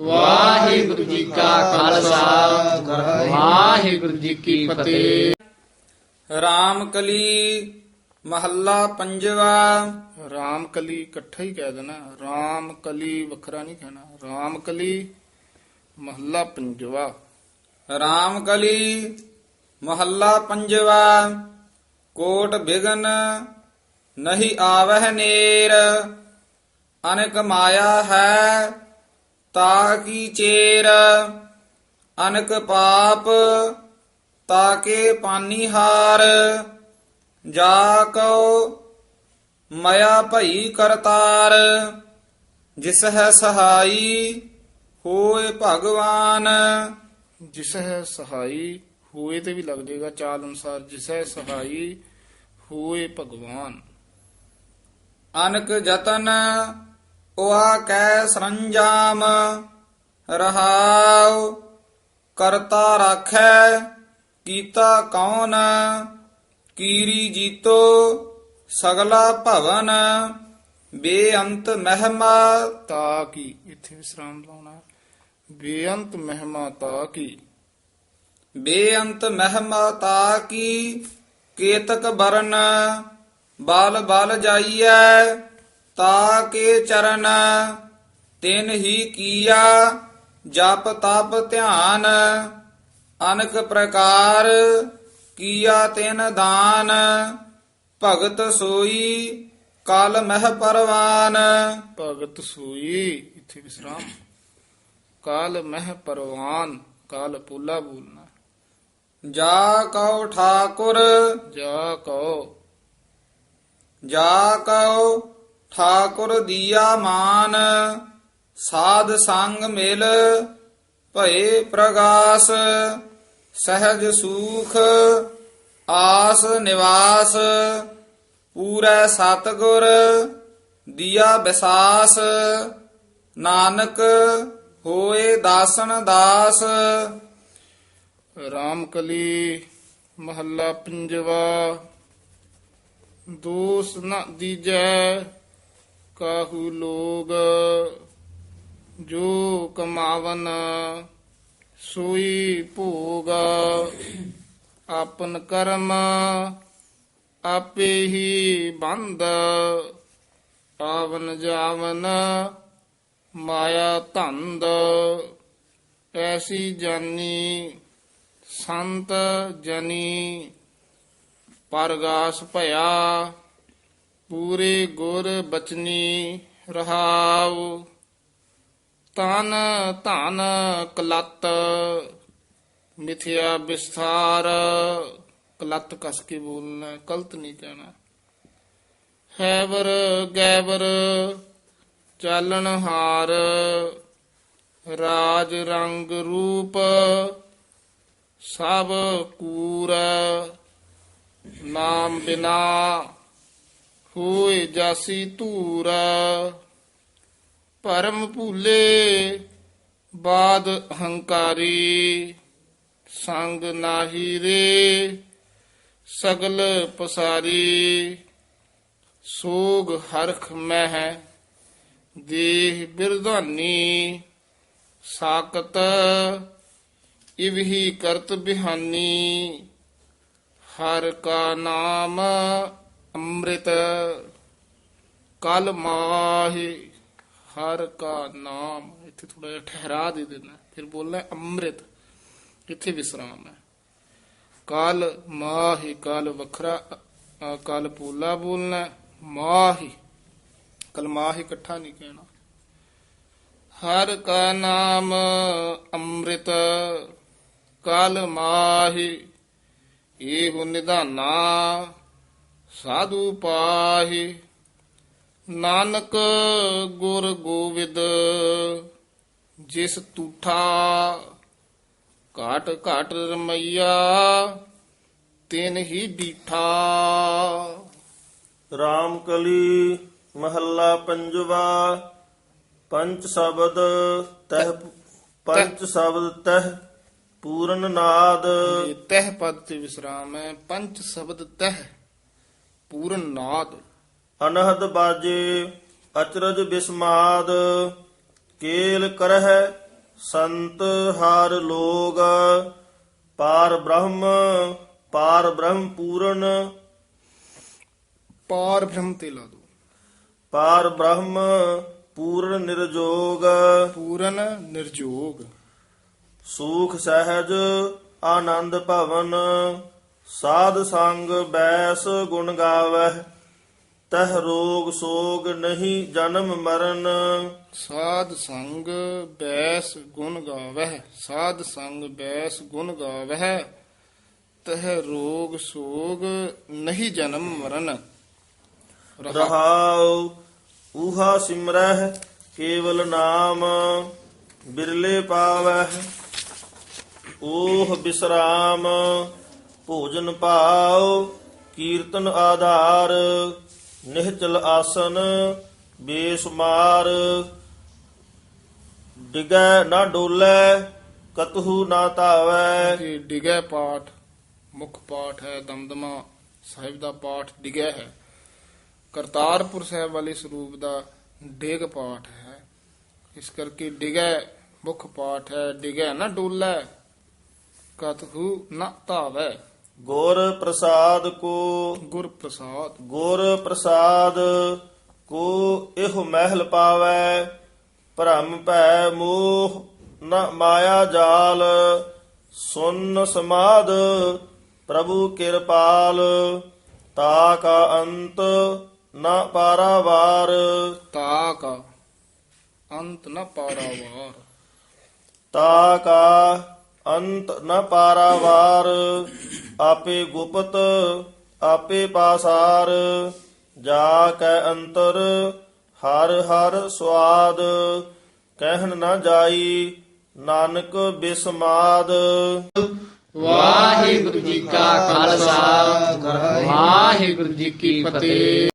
ਵਾਹਿਗੁਰੂ ਜੀ ਕਾ ਖਾਲਸਾ। ਵਾਹਿਗੁਰੂ ਜੀ ਕੀ ਫਤਿਹ। ਰਾਮ ਕਲੀ ਮਹੱਲਾ ਪੰਜਵਾ। ਰਾਮਕਲੀ ਇਕੱਠਾ ਹੀ ਕਹਿ ਦੇਣਾ। ਰਾਮਕਲੀ ਵੱਖਰਾ ਨਹੀਂ ਕਹਿਣਾ। ਰਾਮਕਲੀ ਮਹੱਲਾ ਪੰਜਵਾ। ਰਾਮਕਲੀ ਮਹੱਲਾ ਪੰਜਵਾ। ਕੋਟ ਬਿਗਨ ਨਹੀਂ ਆਵਹਿ ਨੇਰ। ਅਨਕ ਮਾਇਆ ਹੈ। ਤਾ ਕੀ ਚੇਰ ਅਨਕ ਪਾਪ ਤਾਕੇ ਪਾਨੀ ਹਾਰ ਜਾ ਕਉ ਮਇਆ ਭਈ ਕਰਤਾਰ ਜਿਸ ਹੈ ਸਹਾਈ ਹੋਏ ਭਗਵਾਨ। ਜਿਸ ਹੈ ਸਹਾਈ ਹੋਏ ਤੇ ਵੀ ਲੱਗ ਜਾਏਗਾ ਚਾਲ ਅਨੁਸਾਰ ਜਿਸ ਹੈ ਸਹਾਈ ਹੋਏ ਭਗਵਾਨ। ਅਨਕ ਜਤਨ ਉਆ ਕੈ ਸਰੰਜਾਮ ਰਹਾਉ ਕਰਤਾ ਰਾਖੈ ਕੀਤਾ ਕੌਣ ਕੀਰੀ ਜੀਤੋ ਸਗਲਾ ਭਵਨ ਬੇਅੰਤ ਮਹਿਮਾ ਤਾ ਕੀ ਇੱਥੇ ਵਿਸਰਾਮ ਲਾਉਣਾ ਬੇਅੰਤ ਮਹਿਮਾ ਤਾ ਕੀ ਬੇਅੰਤ ਮਹਿਮਾ ਤਾ ਕੀ ਕੇਤਕ ਬਰਨ ਬਾਲ ਬਾਲ ਜਾਈਐ ਤਾ ਕੇ ਚਰਨ ਤਿਨ ਹੀ ਕੀਆ ਜਪ ਤਪ ਧਿਆਨ ਅਨਕ ਪ੍ਰਕਾਰ ਕੀਆ ਤਿਨ ਦਾਨ ਭਗਤ ਸੋਈ ਕਲ ਮਹਿ ਪਰਵਾਨ। ਭਗਤ ਸੂਈ ਇੱਥੇ ਵਿਸਰਾਮ। ਕਾਲ ਮਹਿ ਪਰਵਾਨ ਕਾਲ ਪੂਲਾ ਬੋਲਣਾ। ਜਾ ਕਉ ਠਾਕੁਰ ਜਾ ਕਹੋ ਜਾ ਕਉ ਠਾਕੁਰ ਦੀਆ ਮਾਨ, ਸਾਧ ਸੰਗ ਮਿਲ, ਭਏ ਪ੍ਰਗਾਸ, ਸਹਿਜ ਸੂਖ, ਆਸ ਨਿਵਾਸ, ਪੂਰੈ ਸਤਗੁਰ, ਦੀਆ ਵਿਸਾਸ ਨਾਨਕ ਹੋਏ ਦਾਸਨ ਦਾਸ। ਰਾਮਕਲੀ ਮਹੱਲਾ ਪੰਜਵਾ, ਦੋਸ ਨ ਦੀਜੈ ਕਾਹੂ ਲੋਗ ਜੋ ਕਮਾਵਨ ਸੋਈ ਭੋਗ ਆਪਨ ਕਰਮ ਆਪੇ ਹੀ ਬੰਦ ਆਵਨ ਜਾਵਨ ਮਾਇਆ ਧੰਦ ਐਸੀ ਜਾਨੀ ਸੰਤ ਜਨੀ ਪਰਗਾਸ ਭਇਆ ਪੂਰੇ ਗੁਰ ਬਚਨੀ ਰਹਾਉ। ਤਨ ਧਨ ਕਲਤ ਮਿਥਿਆ ਵਿਸਥਾਰ। ਕਲਤ ਕਸ ਕੇ ਬੋਲਣਾ, ਕਲਤ ਗਲਤ ਨਹੀਂ ਕਹਿਣਾ ਹੈਵਰ ਗੈਵਰ ਚਾਲਣ ਹਾਰ। ਰਾਜ ਰੰਗ ਰੂਪ ਸਭ ਕੂਰ। ਨਾਮ ਬਿਨਾ ਹੋਏ ਜਾਸੀ ਧੂਰ। ਪਰਮ ਭੂਲੇ ਬਾਦ ਹੰਕਾਰੀ। ਸੰਗ ਨਾਹੀ ਰੇ ਸਗਲ ਪਸਾਰੀ। ਸੋਗ ਹਰਖ ਮਹਿ ਦੇਹ ਬਿਰਧਾਨੀ। ਸਾਕਤ ਇਵਹੀ ਕਰਤ ਬਿਹਾਨੀ। ਹਰ ਕਾ ਨਾਮ ਅੰਮ੍ਰਿਤ ਕਲ ਮਾਹਿ ਹਰ ਕਾ ਨਾਮ। ਇੱਥੇ ਥੋੜਾ ਜਿਹਾ ਠਹਿਰਾ ਦੇ ਦੇਣਾ। ਫਿਰ ਬੋਲਣਾ ਹੈ ਅੰਮ੍ਰਿਤ। ਇੱਥੇ ਵਿਸਰਾਮ ਹੈ। ਕਲ ਮਾਹਿ ਕਲ ਵੱਖਰਾ ਕਲ ਪੂਲਾ ਬੋਲਣਾ ਹੈ, ਮਾਹਿ। ਕਲ ਮਾਹਿ ਇਕੱਠਾ ਨਹੀਂ ਕਹਿਣਾ। ਹਰ ਕਾ ਨਾਮ ਅੰਮ੍ਰਿਤ। ਕਾਲ ਮਾਹਿ। ਇਹੋ ਨਿਧਾਨਾ। ਸਾਧੂ ਪਾਹਿ ਨਾਨਕ ਗੁਰ ਗੋਵਿੰਦ ਜਿਸ ਤੂਠਾ ਘਾਟ ਘਾਟ ਰਮਈਆ ਤਿਨ ਹੀ ਦੀਠਾ ਰਾਮਕਲੀ ਮਹੱਲਾ ਪੰਜਵਾ ਪੰਚ ਸ਼ਬਦ ਤਹ ਪੰਚ ਸ਼ਬਦ ਤਹ ਪੂਰਨ ਨਾਦ। ਤਹ ਪਦ ਤੇ ਵਿਸਰਾਮ ਹੈ ਪੰਚ ਸ਼ਬਦ ਤਹ। ਪੂਰਨ ਨਾਦ। ਅਨਹਦ ਬਾਜੇ ਅਚਰਜ ਬਿਸਮਾਦ ਕੇਲ ਕਰਹਿ ਸੰਤ ਹਰ ਲੋਗ ਪਾਰ ਬ੍ਰਹਮ ਪਾਰ ਬ੍ਰਹਮ ਪੂਰਨ। ਪਾਰ ਬ੍ਰਹਮ ਤੇ ਲਾ ਦੋ। ਪਾਰ ਬ੍ਰਹਮ ਪੂਰਨ ਨਿਰਜੋਗ। ਪੂਰਨ ਨਿਰਜੋਗ। ਸੂਖ ਸਹਿਜ ਆਨੰਦ ਭਵਨ। ਸਾਧ ਸੰਗ ਬੈਸ ਗੁਣ ਗਾਵਹਿ ਤਹ ਰੋਗ ਸੋਗ ਨਹੀਂ ਜਨਮ ਮਰਨ। ਸਾਧ ਸੰਗ ਬੈਸ ਗੁਣ ਗਾਵਹਿ ਸਾਧ ਸੰਗ ਬੈਸ ਗੁਣ ਗਾਵਹਿ ਤਹ ਰੋਗ ਸੋਗ ਨਹੀਂ ਜਨਮ ਮਰਨ। ਰਹਾ ਰਹਾਉ ਊਹਾ ਸਿਮਰਹਿ ਕੇਵਲ ਨਾਮ ਬਿਰਲੇ ਪਾਵਹਿ। ਓਹ ਬਿਸਰਾਮ। ਭੋਜਨ ਭਾਉ ਕੀਰਤਨ ਆਧਾਰ, ਨਿਹਚਲ ਆਸਨ ਬੇਸਮਾਰ ਡਿਗੈ ਨਾ ਡੋਲੇ, ਕਤਹੂ ਨਾ ਧਾਵੈ। ਕਿ ਡਿਗੈ ਪਾਠ ਮੁੱਖ ਪਾਠ ਹੈ, ਦਮਦਮਾ ਸਾਹਿਬ ਦਾ ਪਾਠ ਡਿਗੈ ਹੈ। ਕਰਤਾਰਪੁਰ ਸਾਹਿਬ ਵਾਲੇ ਸਰੂਪ ਦਾ ਡਿਗ ਪਾਠ ਹੈ। ਇਸ ਕਰਕੇ ਡਿਗੈ ਮੁੱਖ ਪਾਠ ਹੈ, ਡਿਗੈ ਨਾ ਡੋਲੇ, ਕਤਹੂ ਨਾ ਧਾਵੈ। ਗੁਰ ਪ੍ਰਸਾਦ ਕੋ ਗੁਰ ਪ੍ਰਸਾਦ। ਗੁਰ ਪ੍ਰਸਾਦ ਕੋ ਇਹੋ ਮਹਿਲ ਪਾਵੈ ਭ੍ਰਮ ਭੈ ਮੋਹ ਨ ਮਾਇਆ ਜਾਲ ਸੁਨ ਸਮਾਦ ਪ੍ਰਭੂ ਕਿਰਪਾਲ ਤਾ ਕਾ ਅੰਤ ਨ ਪਾਰਾਵਾਰ। ਤਾ ਕਾ ਅੰਤ ਨ ਪਾਰਾਵਾਰ। ਤਾ ਕਾ ਅੰਤ ਨ ਪਾਰਾਵਾਰ। ਆਪੇ ਗੁਪਤ, ਆਪੇ ਪਾਸਾਰ, ਜਾ ਕੈ ਅੰਤਰ, ਹਰ ਹਰ ਸਵਾਦ, ਕਹਿਣ ਨਾ ਜਾਈ, ਨਾਨਕ ਬਿਸਮਾਦ। ਵਾਹਿਗੁਰੂ ਜੀ ਕਾ ਖਾਲਸਾ, ਵਾਹਿਗੁਰੂ ਜੀ ਕੀ ਫਤਿਹ।